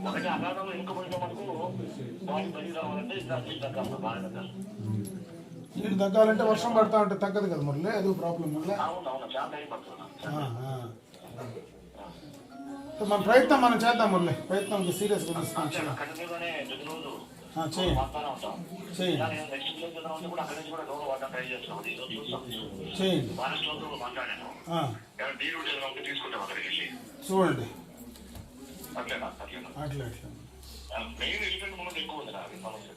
ఒకటి మనకు రావాలంటే బాగా నీళ్ళు తగ్గాలంటే వర్షం పడతా ఉంటే తగ్గదు కదా మురళి? అది ప్రాబ్లం మురళి అవును మన ప్రయత్నం మనం చేద్దాం మురళి. ప్రయత్నం సీరియస్గా తీసుకుంటాం వాడుతూనే ఉంటాం నేను కూడా అక్కడి నుంచి కూడా డోర్ వాడడం ట్రై చేస్తున్నాం ఈ రోజు చూస్తాం మాట్లాడాను ఉంటే తీసుకుంటాం అక్కడికి వెళ్ళి చూడండి అట్లేనా అట్లేనా అట్లా అట్లా మెయిన్ ఎలిఫెంట్ ముందు ఎక్కువ ఉంది నాకు సమస్య.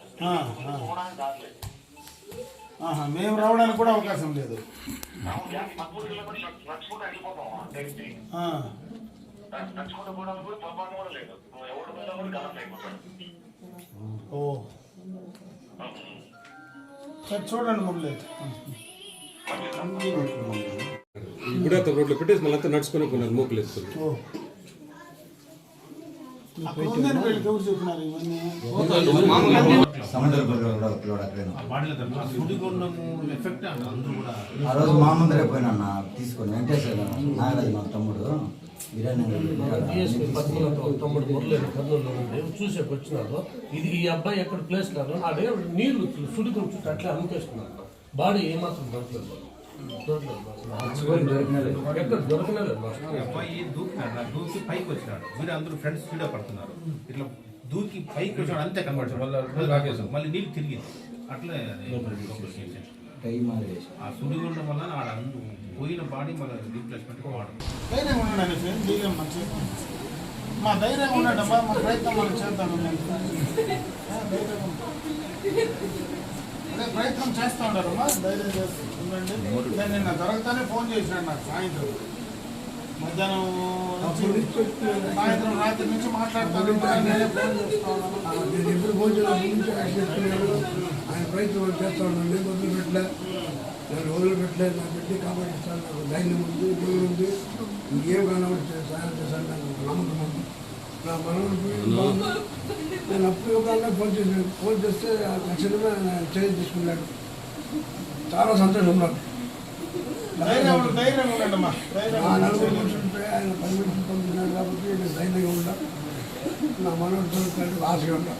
పోవడానికి మేము రావడానికి కూడా అవకాశం లేదు నడుచుకుంటూ పోవడానికి కూడా పొరపాటు కూడా లేదు ఎవరు కూడా గలం అయిపోతాడు ఓ చూడండి మురళి గుడాత రోడ్లో పెట్టేసి మళ్ళీ అంతా నడుచుకొని పోయినారు మోకులు ఎత్తుకుని ఆ రోజు మామందరే పోయినా తీసుకొని వెంకటేశ్వర నాగరాజు మా తమ్ముడు. డిఎస్పీ పద్మనాథ తమ్ముడు మురళి కర్నూలులో ఉండి చూసేకి వచ్చినారు ఇది ఈ అబ్బాయి ఎక్కడ ప్లేస్ కాదు. ఆడే నీళ్ళు సుడికొని చుట్టూ అట్లే అమ్మకేస్తున్నారు. బాడీ ఏమాత్రం దొరకలేదు. ఎక్కడ దొరకలేదు అబ్బాయి దూకినాడు దూకి పైకి వచ్చినాడు. అందరూ ఫ్రెండ్స్ పడుతున్నారు. ఇట్లా దూకి పైకి వచ్చాడు అంతే కనబడుతుంది మళ్ళీ మళ్ళీ నీళ్ళు తిరిగింది. అట్లే టైం వేసి ఆ సుడిగుండం వల్ల ఆడ పోయిన బాడీ మళ్ళీ రీప్లేస్మెంట్ వాడు ధైర్యం ఉండండి ఫ్రెండ్ ధైర్యం మన చేద్దాం మా ధైర్యం ఉండండి అమ్మా మా ప్రయత్నం మనం చేద్దాం ఉండండి. అదే ప్రయత్నం చేస్తూ ఉండాలమ్మా ధైర్యం చేస్తూ ఉండండి. నేను నిన్న దొరకతానే ఫోన్ చేసినాడు నాకు సాయంత్రం. మధ్యాహ్నం నుంచి సాయంత్రం రాత్రి నుంచి మాట్లాడతాను. నేనే ఎప్పుడు భోజనం ఆయన ప్రయత్నం చేస్తా ఉన్నాను నేను వదిలిపెట్టలే నేను వదిలిపెట్టలేదు నా బిడ్డ కాపాడిస్తాను నాకు ధైర్యం ఉంది దేవుడు ఉంది. ఇంకేం కనబడి సహాయం చేశాను నాకు నమ్మకం ఉంది. నా మనవడు. నేను అప్పుడు ఒక ఫోన్ చేశాను. ఫోన్ చేస్తే ఆ తక్షణమే ఆయన చేంజ్ తీసుకున్నాడు. చాలా సంతోషం నాకు ధైర్యం ఉండండి, ధైర్యం ఉండండి అమ్మా ధైర్యం ఆ ఉండండి. నలుగురు మనుషులుంటే ఆయన పది మనుషులు పంపినాడు కాబట్టి నేను ధైర్యంగా ఉంటా నా దొరుకుతాడు ఆశగా ఉంటా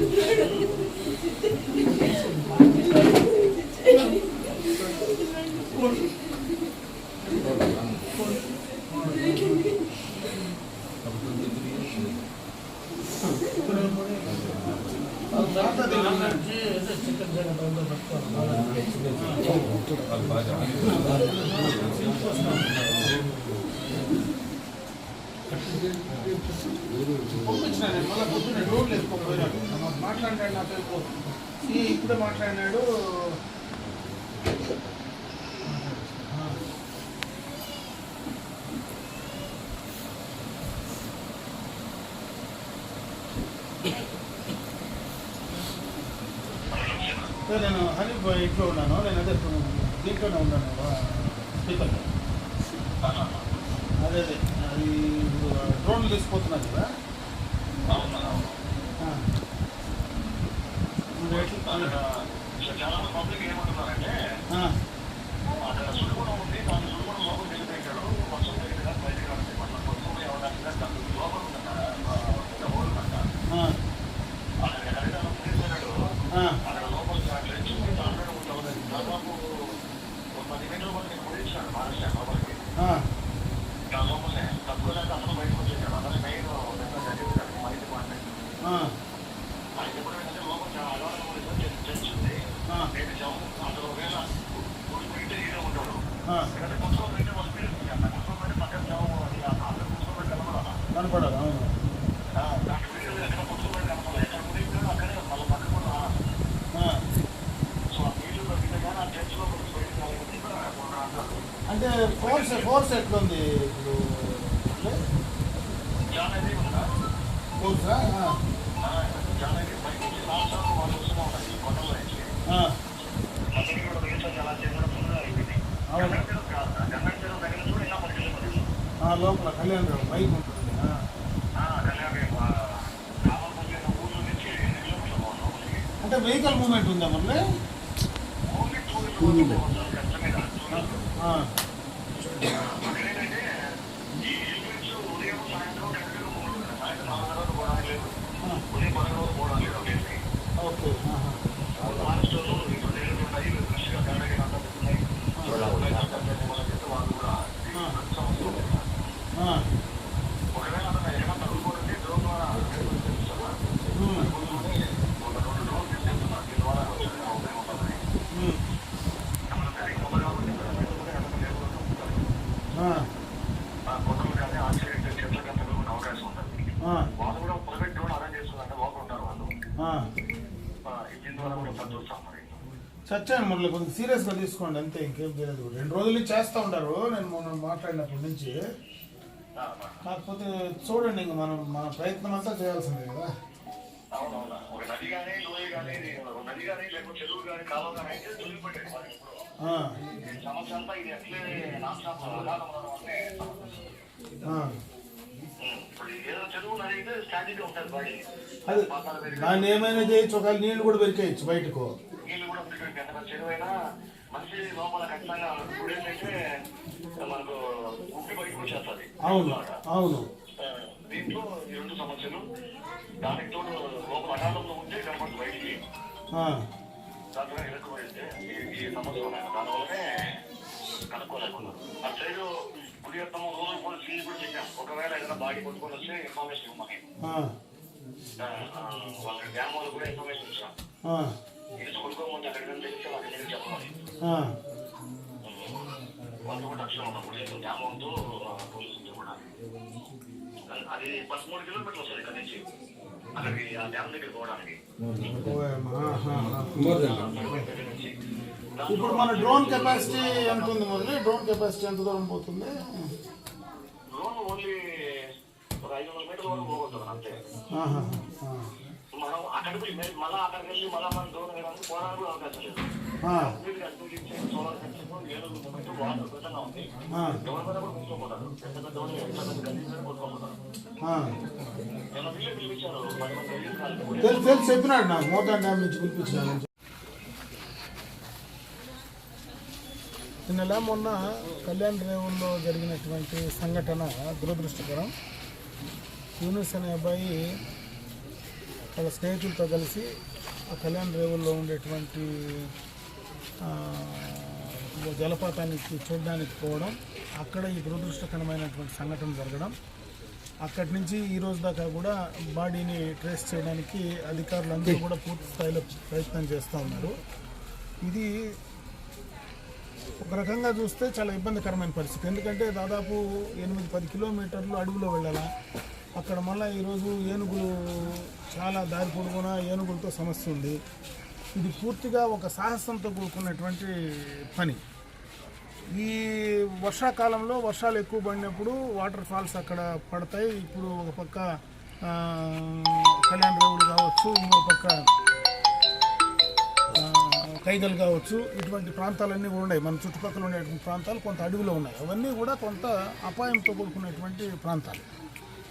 చికెన్ చేయడం మాట్లాడాడు మాట్లాడినాడు నాతో ఇప్పుడు ఈ ఇప్పుడే మాట్లాడినాడు. నేను హనీఫ్ ఇంట్లో ఉన్నాను నేను అదే దీంట్లోనే ఉన్నాను స్పీకర్లో. అదే అదే అది డ్రోన్లు తీసుకుపోతున్నారు కదా. పబ్లిక్ ఏమంటున్నారంటే అక్కడ సుడిగుణం ఉంది దాని సుడిగుణం లోపల వెళ్ళిపోయాడు వర్షం దగ్గర బయటకు రావాలి మన కొంచెం ఎవరికి దాని లోపల ఉందంట హోల్ ఉందంట ఆ, అక్కడ కరెక్ట్గా తీసుకెళ్ళాడు ఆ, అక్కడ లోపల అట్లా ఇచ్చి దాంట్లో ఉంటుంది దాదాపు ఒక పది మీటర్ల వరకు నేను పొడిచాను మహారాష్ట్ర లోపలికి ఆ, ఆ లోపలే తక్కువ లేక అసలు బయటకు వచ్చేసాడు అతను మెయిన్ మైండ్ డిపార్ట్మెంట్ ఆ, ఆయన ఎప్పుడు ఏంటంటే లోపల చాలా అలవాటు ఉంది చర్చ్ ఉంది ఆ, నేను జవం అసలు ఒకవేళ కూలిపోయింటే ఈడే ఉంటాడు ఆ. ఎందుకంటే కొంచెం అయితే వాళ్ళు స్పీడ్ ఉంది అంత కొంచెం పెట్టి పక్కన జవం అది అక్కడ కొంచెం పెట్టి కనపడాలి కనపడాలి అవును దాని వీడియో ఎక్కడ కొంచెం పెట్టి కనపడాలి ఎక్కడ మునిగిపోయాడో అక్కడే మళ్ళీ పక్కన కూడా ఆ. సో ఆ వీడియో దొరికితే కానీ ఆ చర్చ్లో కొంచెం బయటకు రాలేదు కూడా అంటారు అంటే ఫోర్స్ ఫోర్స్ ఎట్లుంది ఇప్పుడు చాలా ఇది ఉందా కోర్సా చాలా పైకి నుంచి రాష్ట్రాలు వాళ్ళు వస్తూనే ఉన్నారు ఈ కొండల నుంచి అతనికి కూడా మిగతా చాలా చేయడం అయిపోయింది అవును. గంగ చెరువు కాదు గంగ చెరువు దగ్గర నుంచి కూడా ఇంకా పది కిలోమీటర్లు లోపల కళ్యాణ్ రావు బైక్ ఉంటుంది ఆ. ఆ, కళ్యాణి కావాల్సి ఊళ్ళో నుంచి ఎన్ని కిలోమీటర్లు పోతున్నాం ఊరికి. అంటే వెహికల్ మూమెంట్ ఉందా మళ్ళీ ఓన్లీ టూ వీలర్ ఓకే ఆహా. మహారాష్ట్రలో ఇప్పుడు నీళ్ళు ఉన్నాయి కృషిగా కర్ణాటక అంతా పెట్టున్నాయి వాళ్ళు ఉన్నాయి కర్ణాటక వాళ్ళకి చెప్తే వాళ్ళు కూడా ఈ సమస్య ఉంది. ఆ. ఒకవేళ అతను ఏమైనా తగ్గుకోవడానికి డ్రోన్ ద్వారా తెలుస్తామా? ఉమ్. ఒక రెండు డ్రోన్ తీసుకెళ్తున్నారు దీని ద్వారా కొంచెం ఉపయోగం ఉంటుంది ఉమ్. మనం సరిగ్గా మొదలు కాబట్టి అతను లేకుండా ఆ. ఆ కొడుకులు కానీ ఆశ్చర్య చెట్ల కంటే అవకాశం ఉంటుంది ఆ. వాళ్ళు కూడా ప్రైవేట్ డ్రోన్ అరేంజ్ చేసుకున్నారంటే లోపల ఉంటారు వాళ్ళు ఆ. ఆ, దీని ద్వారా కూడా పని చూస్తాం మరి చచ్చాను మురళి కొద్దిగా సీరియస్గా తీసుకోండి అంతే ఇంకేం తెలియదు రెండు రోజులు చేస్తూ ఉంటారు నేను మొన్న మాట్లాడినప్పటి నుంచి. కాకపోతే చూడండి ఇంక మనం మన ప్రయత్నం అంతా చేయాల్సిందే కదా. దాన్ని ఏమైనా చేయొచ్చు ఒకవేళ నీళ్ళు కూడా పెరికేయచ్చు బయటకు. నీళ్ళు కూడా పెరిగి ఎంత చెరువు అయినా మనిషి లోపల ఖచ్చితంగా ఇప్పుడు ఏంటంటే మనకు ఉప్పి బయటకు వచ్చేస్తుంది అవును అవును. ఆ, దీంట్లో ఈ రెండు సమస్యలు. దానికి తోడు లోపల అగాధంలో ఉంటే కనపడుతుంది బయటికి. ఆ. దాంట్లో ఇరుక్కు వెళ్తే ఈ- సమస్య ఉన్నాయి. దానివల్లనే కనుక్కోలేకున్నారు. అటు సైడ్ గుడి అర్థం రోజు కూడా సీల్ కూడా చెప్పాం. ఒకవేళ ఏదైనా బాడీ కొట్టుకొని వస్తే ఇన్ఫర్మేషన్ ఇవ్వమని. ఆ. ఆ, ఆ, వాళ్ళ డ్యామ్ వాళ్ళు కూడా ఇన్ఫర్మేషన్ ఇచ్చాం. అది పదమూడు కిలోమీటర్లు వస్తుంది ఇక్కడ నుంచి. అక్కడికి ఆ డ్యామ్ పోవడానికి. దగ్గర నుంచి ఇప్పుడు మన డ్రోన్ కెపాసిటీ ఎంత ఉంది మురళి? డ్రోన్ కెపాసిటీ ఎంత దూరం పోతుంది? డ్రోన్ ఓన్లీ ఒక ఐదు వందల మీటర్ల వరకు పోగొడుతుంది అంతే. మనం అక్కడికి మళ్ళీ మళ్ళీ అక్కడికి వెళ్ళి మళ్ళీ మనం వేయడానికి పోవడానికి కూడా అవకాశం లేదు. ఆ. వీటికి అటు ఇచ్చే సోలార్ కనెక్షన్ ఏనుగు మూమెంట్ వాటర్ విధంగా ఉంది. ఆ. ఎవరి మీద కూడా కూర్చోకూడదు. పెద్ద పెద్ద వాళ్ళు ఎంత పెద్ద గల్లీ మీద కూర్చోకూడదు. ఆ. నేను వీళ్ళు పిలిపించారు? పది మంది వెళ్ళి కాదు. తెలుసు తెలుసు చెప్పినాడు నాకు. మోటార్ డ్యామ్ నుంచి పిలిపించినాను నిన్నలా మొన్న కళ్యాణ్ రేవుల్లో జరిగినటువంటి సంఘటన దురదృష్టకరం. యూనిస్ అనే అబ్బాయి వాళ్ళ స్నేహితులతో కలిసి ఆ కళ్యాణ్ రేవుల్లో ఉండేటువంటి జలపాతానికి చూడడానికి పోవడం అక్కడ ఈ దురదృష్టకరమైనటువంటి సంఘటన జరగడం అక్కడి నుంచి ఈ రోజు దాకా కూడా బాడీని ట్రేస్ చేయడానికి అధికారులు అందరూ కూడా పూర్తి స్థాయిలో ప్రయత్నం చేస్తూ ఉన్నారు. ఇది ఒక రకంగా చూస్తే చాలా ఇబ్బందికరమైన పరిస్థితి. ఎందుకంటే దాదాపు ఎనిమిది పది కిలోమీటర్లు అడవిలో వెళ్ళాలా? అక్కడ మళ్ళీ ఈరోజు ఏనుగులు చాలా దారి పొడుగునా ఏనుగులతో సమస్య ఉంది. ఇది పూర్తిగా ఒక సాహసంతో కూడుకున్నటువంటి పని. ఈ వర్షాకాలంలో వర్షాలు ఎక్కువ పడినప్పుడు వాటర్ ఫాల్స్ అక్కడ పడతాయి. ఇప్పుడు ఒక పక్క కళ్యాణ కళ్యాణ్ కావచ్చు ఇంకో పక్క కైగలు కావచ్చు. ఇటువంటి ప్రాంతాలన్నీ కూడా ఉన్నాయి. మన చుట్టుపక్కల ఉండేటువంటి ప్రాంతాలు కొంత అడవిలో ఉన్నాయి. అవన్నీ కూడా కొంత అపాయంతో కూడుకున్నటువంటి ప్రాంతాలు.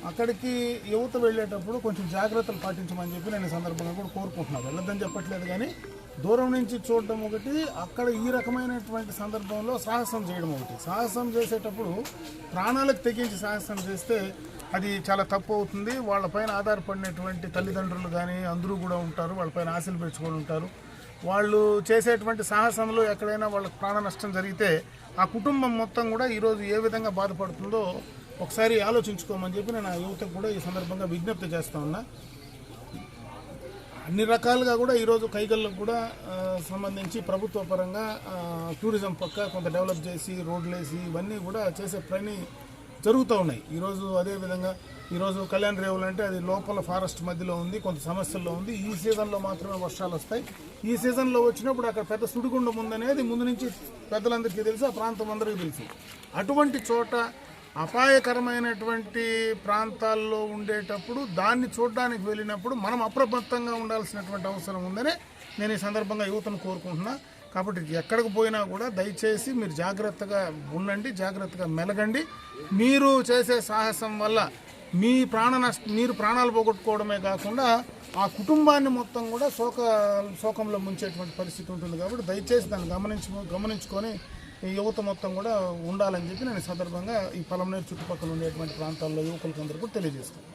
అక్కడికి యువత వెళ్ళేటప్పుడు కొంచెం జాగ్రత్తలు పాటించమని చెప్పి నేను సందర్భంగా కూడా కోరుకుంటున్నాను. వెళ్ళొద్దని చెప్పట్లేదు కానీ దూరం నుంచి చూడడం ఒకటి అక్కడ ఈ రకమైనటువంటి సందర్భంలో సాహసం చేయడం ఒకటి. సాహసం చేసేటప్పుడు ప్రాణాలకు తెగించి సాహసం చేస్తే అది చాలా తప్పు అవుతుంది. వాళ్ళపైన ఆధారపడినటువంటి తల్లిదండ్రులు కానీ అందరూ కూడా ఉంటారు వాళ్ళపైన ఆశలు పెంచుకొని ఉంటారు. వాళ్ళు చేసేటువంటి సాహసంలో ఎక్కడైనా వాళ్ళకి ప్రాణ నష్టం జరిగితే ఆ కుటుంబం మొత్తం కూడా ఈరోజు ఏ విధంగా బాధపడుతుందో ఒకసారి ఆలోచించుకోమని చెప్పి నేను ఆ యువతకు కూడా ఈ సందర్భంగా విజ్ఞప్తి చేస్తా ఉన్నా. అన్ని రకాలుగా కూడా ఈరోజు కైగళ్ళకు కూడా సంబంధించి ప్రభుత్వ పరంగా టూరిజం పక్క కొంత డెవలప్ చేసి రోడ్లు వేసి ఇవన్నీ కూడా చేసే పని జరుగుతూ ఉన్నాయి. ఈరోజు అదేవిధంగా ఈరోజు కళ్యాణ్ రేవులు అంటే అది లోపల ఫారెస్ట్ మధ్యలో ఉంది కొంత సమస్యల్లో ఉంది. ఈ సీజన్లో మాత్రమే వర్షాలు వస్తాయి. ఈ సీజన్లో వచ్చినప్పుడు అక్కడ పెద్ద సుడిగుండం ఉందనేది ముందు నుంచి పెద్దలందరికీ తెలుసు ఆ ప్రాంతం అందరికీ తెలుసు. అటువంటి చోట అపాయకరమైనటువంటి ప్రాంతాల్లో ఉండేటప్పుడు దాన్ని చూడడానికి వెళ్ళినప్పుడు మనం అప్రమత్తంగా ఉండాల్సినటువంటి అవసరం ఉందని నేను ఈ సందర్భంగా యువతను కోరుకుంటున్నా. కాబట్టి ఎక్కడికి పోయినా కూడా దయచేసి మీరు జాగ్రత్తగా ఉండండి జాగ్రత్తగా మెలగండి. మీరు చేసే సాహసం వల్ల మీ ప్రాణ నష్ట మీరు ప్రాణాలు పోగొట్టుకోవడమే కాకుండా ఆ కుటుంబాన్ని మొత్తం కూడా శోక శోకంలో ముంచేటువంటి పరిస్థితి ఉంటుంది. కాబట్టి దయచేసి దాన్ని గమనించు గమనించుకొని ఈ యువత మొత్తం కూడా ఉండాలని చెప్పి నేను సందర్భంగా ఈ పలమనేరు చుట్టుపక్కల ఉండేటువంటి ప్రాంతాల్లో యువకులకు అందరికీ తెలియజేస్తాను